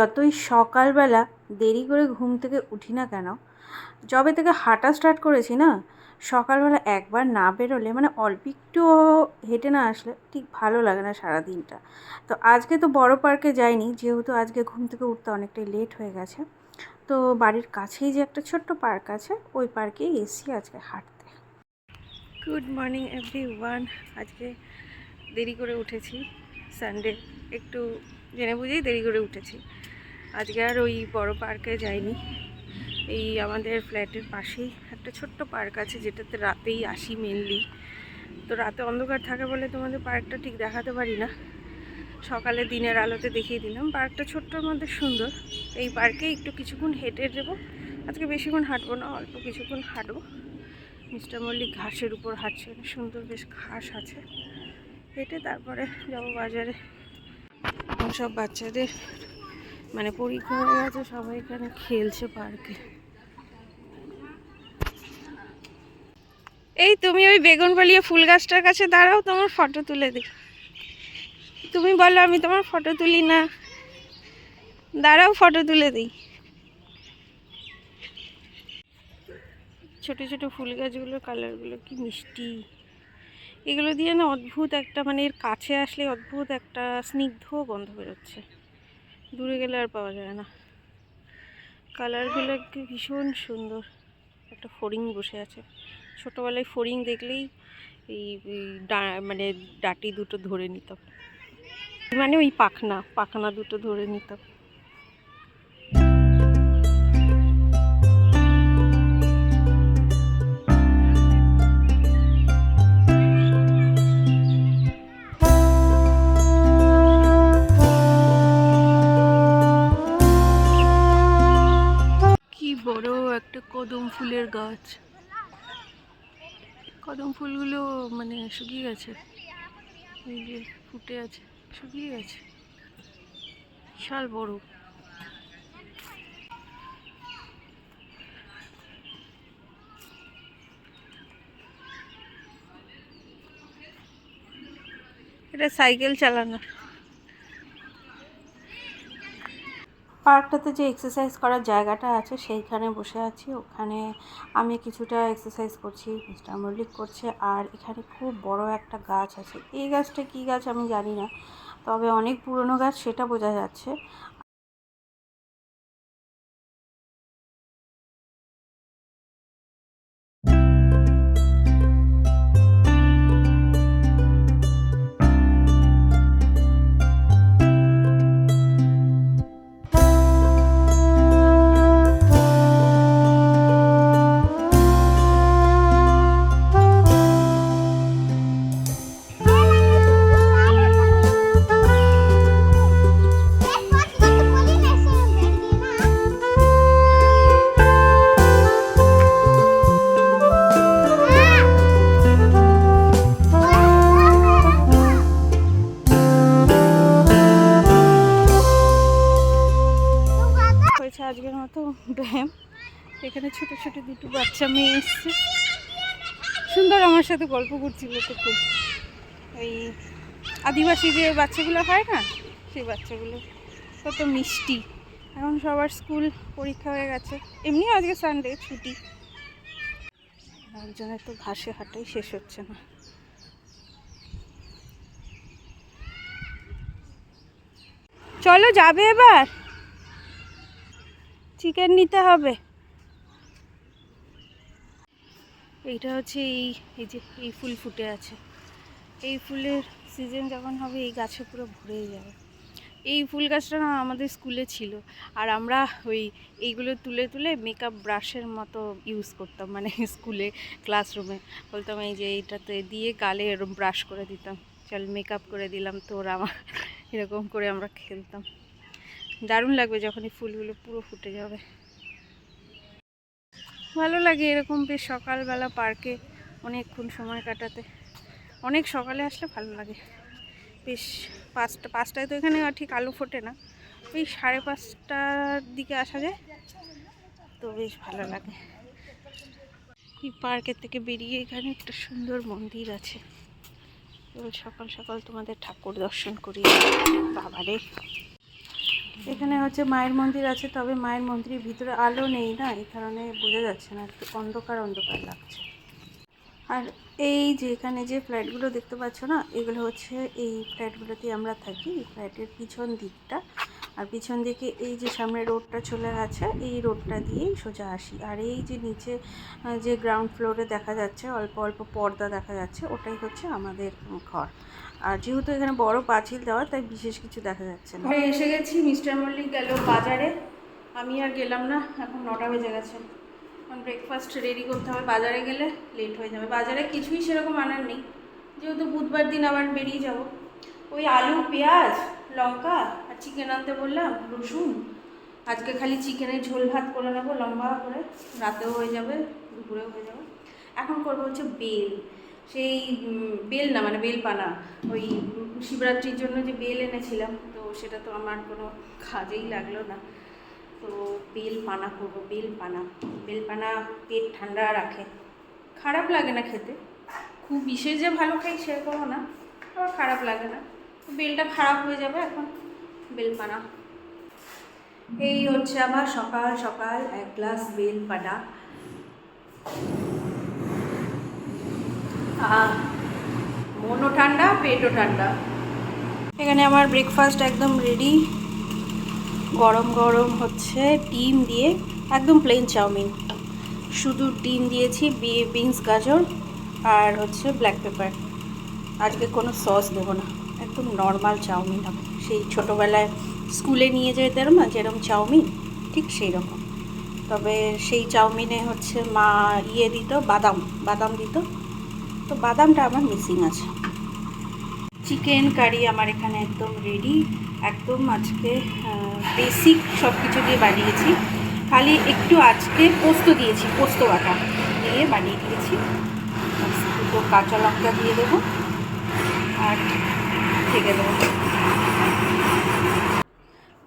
যতই সকালবেলা দেরি করে ঘুম থেকে উঠি না কেন, যবে থেকে হাঁটা স্টার্ট করেছি না, সকালবেলা একবার না বেরোলে মানে অল্প একটু হেঁটে না আসলে ঠিক ভালো লাগে না সারা দিনটা তো আজকে তো বড় পার্কে যাইনি, যেহেতু আজকে ঘুম থেকে উঠতে অনেকটাই লেট হয়ে গেছে। তো বাড়ির কাছেই যে একটা ছোট্ট পার্ক আছে, ওই পার্কেই এসছি আজকে হাঁটতে। গুড মর্নিং এভরি ওয়ান আজকে দেরি করে উঠেছি সানডে একটু জেনে বুঝেই দেরি করে উঠেছি। আজকে আর ওই বড় পার্কে যাইনি। এই আমাদের ফ্ল্যাটের পাশেই একটা ছোট্ট পার্ক আছে, যেটাতে রাতেই আসি মেনলি তো রাতে অন্ধকার থাকে বলে তোমাদের পার্কটা ঠিক দেখাতে পারি না। সকালে দিনের আলোতে দেখিয়ে দিলাম। পার্কটা ছোট্টর মধ্যে সুন্দর। এই পার্কে একটু কিছুক্ষণ হেঁটে দেবো আজকে বেশিক্ষণ হাঁটবো না, অল্প কিছুক্ষণ হাঁটবো। মিস্টার মল্লিক ঘাসের উপর হাঁটছে সুন্দর বেশ ঘাস আছে। হেঁটে তারপরে যাব বাজারে। সব বাচ্চাদের মানে পরীক্ষা হয়ে গেছে সবাই এখানে খেলছে পার্কে এই তুমি ওই বেগুন বেগুনবালিয়া ফুল গাছটার কাছে দাঁড়াও, তোমার ফটো তুলে দিই। তুমি বলো, আমি তোমার ফটো তুলি না। দাঁড়াও ফটো তুলে দিই। ছোট ছোট ফুল গাছগুলোর কালারগুলো কি মিষ্টি। এগুলো দিয়ে না অদ্ভুত একটা মানে এর কাছে আসলে অদ্ভুত একটা স্নিগ্ধ গন্ধ বেরোচ্ছে। দূরে গেলে আর পাওয়া যায় না। কালারগুলো ভীষণ সুন্দর। একটা ফড়িং বসে আছে। ছোটোবেলায় ফড়িং দেখলেই এই মানে ডাটি দুটো ধরে নিতাম। মানে ওই পাখনা পাখনা দুটো ধরে নিতাম। গাছ। কদম ফুলগুলো মানে শুকিয়ে গেছে। এই যে ফুটে আছে, শুকিয়ে গেছে। বিশাল বড়। এটা সাইকেল চালানোর পার্কটাতে যে এক্সারসাইজ করার জায়গাটা আছে, সেইখানে বসে আছি। ওখানে আমি কিছুটা এক্সারসাইজ করছি মিস্টার মল্লিক করছে, আর এখানে খুব বড় একটা গাছ আছে। এই গাছটা কী গাছ আমি জানি না, তবে অনেক পুরনো গাছ, সেটা বোঝা যাচ্ছে। সুন্দর আমার সাথে গল্প করছিল তো খুব। এই আদিবাসী যে বাচ্চাগুলো হয় না, সেই বাচ্চাগুলো। কত মিষ্টি। এখন সবার স্কুল পরীক্ষা হয়ে গেছে। এমনি আজকে সানডে ছুটি। একজনের তো ঘাসে হাঁটাই শেষ হচ্ছে না। চলো যাবে এবার? চিকেন নিতে হবে। এইটা হচ্ছে এই এই যে, এই ফুল ফুটে আছে। এই ফুলের সিজন যখন হবে, এই গাছে পুরো ভরেই যাবে। এই ফুল গাছটা না আমাদের স্কুলে ছিল। আর আমরা ওই এইগুলো তুলে তুলে মেকআপ ব্রাশের মতো ইউজ করতাম মানে স্কুলে ক্লাসরুমে বলতাম, এই যে এইটাতে দিয়ে গালে এরকম ব্রাশ করে দিতাম। চল মেকআপ করে দিলাম তোর আমার এরকম করে আমরা খেলতাম। দারুণ লাগবে যখন এই ফুলগুলো পুরো ফুটে যাবে। ভালো লাগে এরকম বেশ সকালবেলা পার্কে অনেকক্ষণ সময় কাটাতে। অনেক সকালে আসলে ভালো লাগে। বেশ পাঁচটা, পাঁচটায় তো এখানে ঠিক আলো ফোটে না। ওই সাড়ে পাঁচটার দিকে আসা যায়, তো বেশ ভালো লাগে। এই পার্কের থেকে বেরিয়ে এখানে একটা সুন্দর মন্দির আছে। সকাল সকাল তোমাদের ঠাকুর দর্শন করি বাবারে। এখানে হচ্ছে মায়ের মন্দির আছে, তবে মায়ের মন্দিরের ভিতরে আলো নেই না, এই কারণে বোঝা যাচ্ছে না, একটু অন্ধকার অন্ধকার লাগছে। আর এই যে এখানে যে ফ্ল্যাটগুলো দেখতে পাচ্ছ না, এগুলো হচ্ছে এই ফ্ল্যাটগুলোতে আমরা থাকি, এই ফ্ল্যাটের পিছন দিকটা। আর পিছন দিকে এই যে সামনে রোডটা চলে গেছে, এই রোডটা দিয়েই সোজা আসি। আর এই যে নিচে যে গ্রাউন্ড ফ্লোরে দেখা যাচ্ছে, অল্প অল্প পর্দা দেখা যাচ্ছে, ওটাই হচ্ছে আমাদের ঘর। আর যেহেতু এখানে বড় পাঁচিল দেওয়া, তাই বিশেষ কিছু দেখা যাচ্ছে না। এসে গেছি, মিস্টার মল্লিক গেল বাজারে। আমি আর গেলাম না, এখন নটা বেজে গেছে। এখন ব্রেকফাস্ট রেডি করতে হবে। বাজারে গেলে লেট হয়ে যাবে। বাজারে কিছুই সেরকম আনার নেই। যেহেতু বুধবার দিন আবার বেরিয়ে যাব। ওই আলু, পেঁয়াজ, লঙ্কা চিকেন আনতে বললাম, রসুন। আজকে খালি চিকেনের ঝোল ভাত করে নেব, লম্বা করে। রাতেও হয়ে যাবে, দুপুরেও হয়ে যাবে। এখন করব হচ্ছে বেল। সেই বেল না মানে বেলপানা। ওই শিবরাত্রির জন্য যে বেল এনেছিলাম, তো সেটা তো আমার কোনো কাজেই লাগল না। তো বেল পানা করব বেল পানা বেল পানা পেট ঠান্ডা রাখে। খারাপ লাগে না খেতে। খুব বিশেষ যে ভালো খাই সেরকমও না, আবার খারাপ লাগে না। বেলটা খারাপ হয়ে যাবে এখন। বেল পানা। এই হচ্ছে আমার সকাল সকাল এক গ্লাস বেল পানা। মনও ঠান্ডা, পেটও ঠান্ডা। এখানে আমার ব্রেকফাস্ট একদম রেডি গরম গরম হচ্ছে ডিম দিয়ে, একদম প্লেন চাউমিন। শুধু ডিম দিয়েছি বিনস গাজর, আর হচ্ছে ব্ল্যাক পেপার আজকে কোনো সস দেবো না, একদম নর্মাল চাউমিন হবে। সেই ছোটোবেলায় স্কুলে নিয়ে যেতে না যেরকম চাউমিন, ঠিক সেই রকম। তবে সেই চাউমিনে হচ্ছে মা ইয়ে দিত, বাদাম বাদাম দিত। তো বাদামটা আমার মিসিং আছে। চিকেন কারি আমার এখানে একদম রেডি একদম আজকে বেসিক সব কিছু দিয়ে বানিয়েছি। খালি একটু আজকে পোস্ত দিয়েছি, পোস্ত বাটা দিয়ে বানিয়ে দিয়েছি। দুটো কাঁচা লঙ্কা দিয়ে দেবো, আর থেকে দেবো।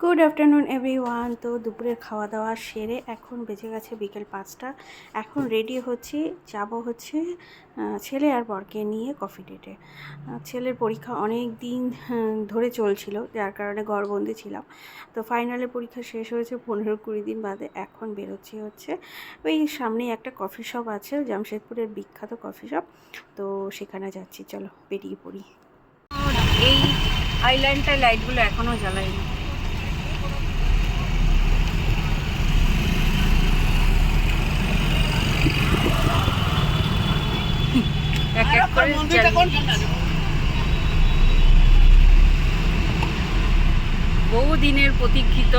গুড আফটারনুন এভরিওয়ান তো দুপুরের খাওয়া দাওয়া সেরে এখন বেজে গেছে বিকেল পাঁচটা। এখন রেডি হচ্ছি, যাব হচ্ছে ছেলে আর বরকে নিয়ে কফি ডেটে ছেলের পরীক্ষা অনেক দিন ধরে চলছিল, যার কারণে ঘরবন্দি ছিলাম। তো ফাইনালে পরীক্ষা শেষ হয়েছে, পনেরো কুড়ি দিন বাদে এখন বেরোচ্ছি হচ্ছে। ওই সামনেই একটা কফি শপ আছে, জামশেদপুরের বিখ্যাত কফি শপ তো সেখানে যাচ্ছি, চলো, বেরিয়ে পড়ি। এই আইল্যান্ডটায় লাইটগুলো এখনও জ্বালায়নি। এক এক করে বহুদিনের প্রতীক্ষিত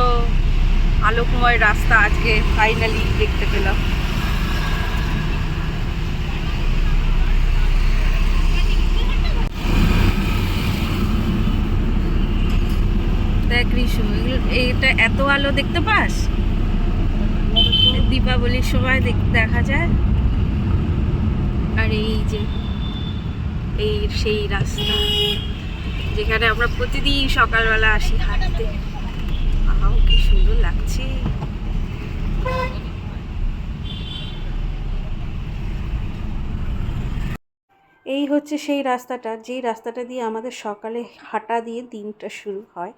আলোকময় রাস্তা আজকে ফাইনালি দেখতে পেলাম। দেখ রিশু, এটা এত আলো দেখতে পাস? দীপাবলির সময় দেখ- যায়। আর এই যে, এই সেই রাস্তা, যেখানে আমরা প্রতিদিন সকালবেলা আসি হাঁটতে। আহাও কি সুন্দর লাগছে। এই হচ্ছে সেই রাস্তাটা, যেই রাস্তাটা দিয়ে আমাদের সকালে হাঁটা দিয়ে দিনটা শুরু হয়।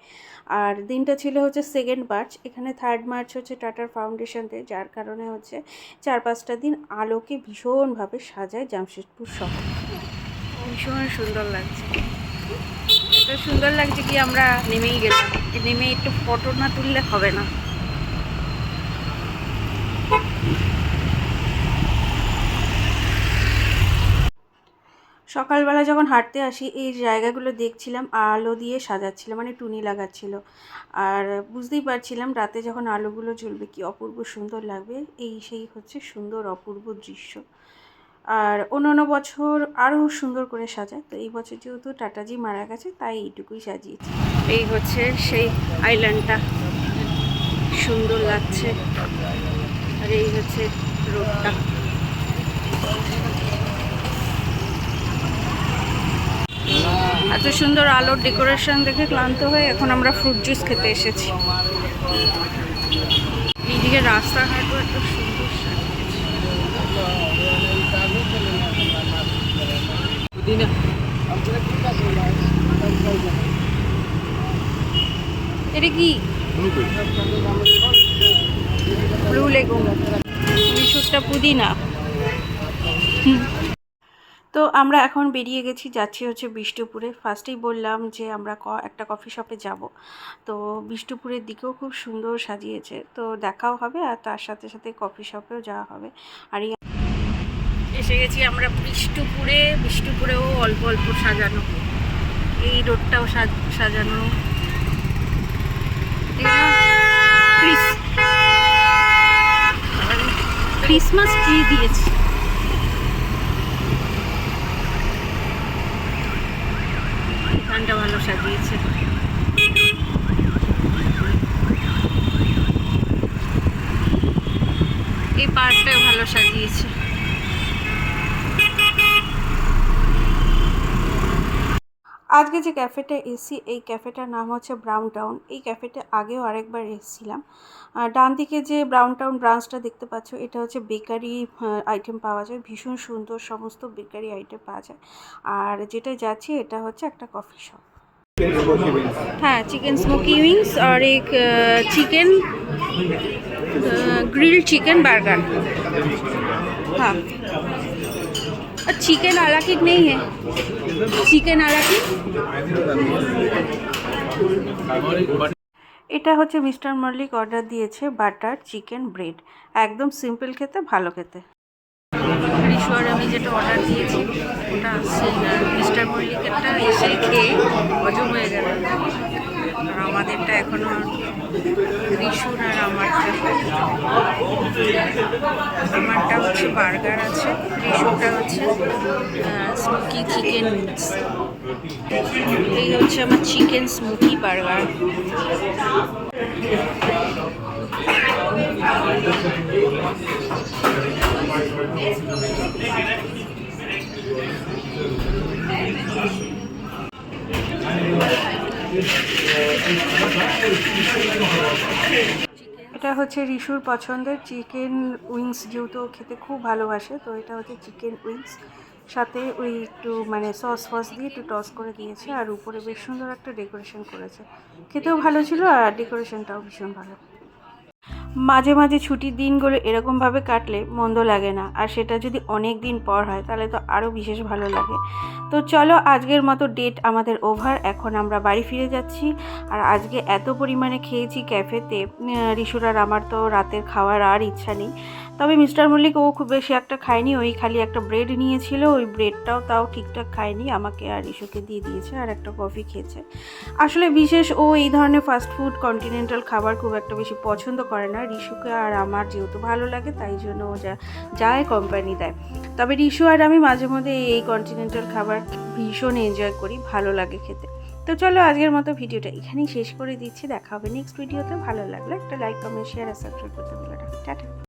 আর দিনটা ছিল হচ্ছে সেকেন্ড মার্চ এখানে থার্ড মার্চ হচ্ছে টাটার ফাউন্ডেশন ডে যার কারণে হচ্ছে চার পাঁচটা দিন আলোকে ভীষণভাবে সাজায় জামশেদপুর শহর। ভীষণ সুন্দর লাগছে। সুন্দর লাগছে কি আমরা নেমেই গেলাম। নেমে একটু ফটো না তুললে হবে না। সকালবেলা যখন হাঁটতে আসি, এই জায়গাগুলো দেখছিলাম, আলো দিয়ে সাজাচ্ছিল মানে টুনি লাগাচ্ছিল। আর বুঝতেই পারছিলাম রাতে যখন আলোগুলো জ্বলবে, কি অপূর্ব সুন্দর লাগবে। এই সেই হচ্ছে সুন্দর অপূর্ব দৃশ্য। আর অন্যান্য বছর আরও সুন্দর করে সাজায়। তো এই বছর যেহেতু টাটাজি মারা গেছে, তাই এইটুকুই সাজিয়েছি। এই হচ্ছে সেই আইল্যান্ডটা। সুন্দর লাগছে। আর এই হচ্ছে রোডটা। এত সুন্দর আলোর ডেকোরেশন দেখে ক্লান্ত হয়ে এখন আমরা ফ্রুট জুস খেতে এসেছি। এইদিকে রাস্তাঘাটও এত সুন্দর এটা কি? ব্লু লেগুন পুদিনা। হুম। তো আমরা এখন বেরিয়ে গেছি, যাচ্ছি হচ্ছে বিষ্ণুপুরে। ফার্স্টেই বললাম যে আমরা ক- একটা কফি শপে যাব। তো বিষ্ণুপুরের দিকেও খুব সুন্দর সাজিয়েছে। তো দেখাও হবে আর তার সাথে সাথে কফি শপেও যাওয়া হবে। আর এসে গেছি আমরা বিষ্ণুপুরে। বিষ্ণুপুরেও অল্প অল্প সাজানো। এই রোডটাও সাজ- সাজানো। ক্রিসমাস ট্রি দিয়েছে। এখানটা ভালো সাজিয়েছে। এই পার্কটাও ভালো সাজিয়েছে। আজকে যে ক্যাফেটা এসি এই ক্যাফেটার নাম হচ্ছে ব্রাউন টাউন এই ক্যাফেতে আগেও আরেকবার এসেছিলাম আর ডান দিকে যে ব্রাউন টাউন ব্রাঞ্চটা দেখতে পাচ্ছ এটা হচ্ছে বেকারি আইটেম পাওয়া যায় ভীষণ সুন্দর সমস্ত বেকারি আইটেম পাওয়া যায় আর যেটা যাচ্ছি এটা হচ্ছে একটা কফি শপ हाँ चिकन स्मोकी विंग्स और एक चिकन ग्रिल्ड चिकन बर्गर हाँ और चिकन अलाकिक नहीं है চিকেন আলাকি এটা হচ্ছে মিস্টার মল্লিক অর্ডার দিয়েছে বাটার চিকেন ব্রেড। একদম সিম্পল খেতে ভালো খেতে। রিশোয়ার আমি যেটা অর্ডার দিয়েছি ওটা আসছে মিস্টার মল্লিকেরটা এসে খেয়ে হজম হয়ে গেল। আর আমাদেরটা এখনও রিশুর আর আমারটা আমারটা হচ্ছে বার্গার আছে রিশুরটা হচ্ছে স্মোকি চিকেন এই হচ্ছে আমার চিকেন স্মোকি বার্গার। এটা হচ্ছে রিশুর পছন্দের চিকেন উইংস, যেহেতু খেতে খুব ভালোবাসে, তো এটা হচ্ছে চিকেন উইংস। সাথে ওই একটু মানে সস ফস দিয়ে একটু টস করে দিয়েছে, আর উপরে বেশ সুন্দর একটা ডেকোরেশন করেছে। খেতেও ভালো ছিল আর ডেকোরেশনটাও ভীষণ ভালো। মাঝে মাঝে ছুটির দিনগুলো এরকমভাবে কাটলে মন্দ লাগে না। আর সেটা যদি অনেক দিন পর হয়, তাহলে তো আরও বিশেষ ভালো লাগে। তো চলো আজকের মতো ডেট আমাদের ওভার এখন আমরা বাড়ি ফিরে যাচ্ছি। আর আজকে এত পরিমাণে খেয়েছি ক্যাফেতে রিসুরার আমার তো রাতের খাওয়ার আর ইচ্ছা নেই। তবে মিস্টার মল্লিক ও খুব বেশি একটা খায়নি, ওই খালি একটা ব্রেড নিয়েছিল, ওই ব্রেডটাও তাও ঠিকঠাক খায়নি, আমাকে আর রিশুকে দিয়ে দিয়েছে আর একটা কফি খেয়েছে। আসলে বিশেষ ও এই ধরনের ফাস্ট ফুড কন্টিনেন্টাল খাবার খুব একটা বেশি পছন্দ করে না, রিশুকে আর আমার যেহেতু ভালো লাগে, তাই জন্য ও যা, যায় কোম্পানি দেয়। তবে রিশু আর আমি মাঝে মধ্যে এই কন্টিনেন্টাল খাবার ভীষণ এনজয় করি, ভালো লাগে খেতে। তো চলো আজকের মতো ভিডিওটা এখানেই শেষ করে দিচ্ছি, দেখা হবে নেক্সট ভিডিওতে ভালো লাগলে একটা লাইক কমেন্ট শেয়ার আর সাবস্ক্রাইব করতে ভুলো টাটা।